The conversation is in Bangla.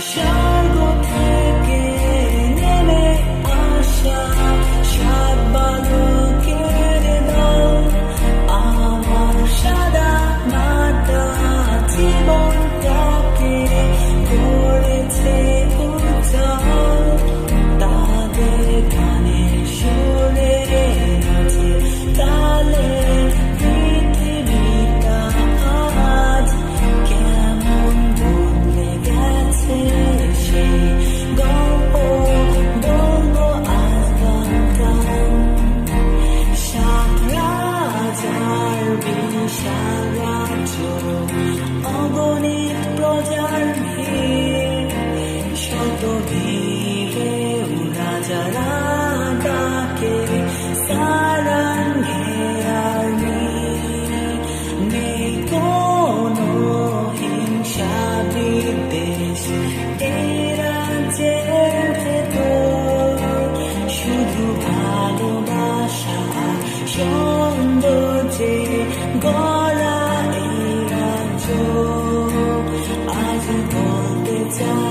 স্বর্গ থেকে নেমে আসা। সারাজ্য অগণিত প্রজার শত ধীরে রাজারা ডাকে সারাঙ্গে আর নেই কোনো হিংসা বিদ্বেষ এই রাজ্যের ভেতর শুধু ভালোবাসা সৌন্দর্যের গলা এই রাজ্য আজ বলতে চাই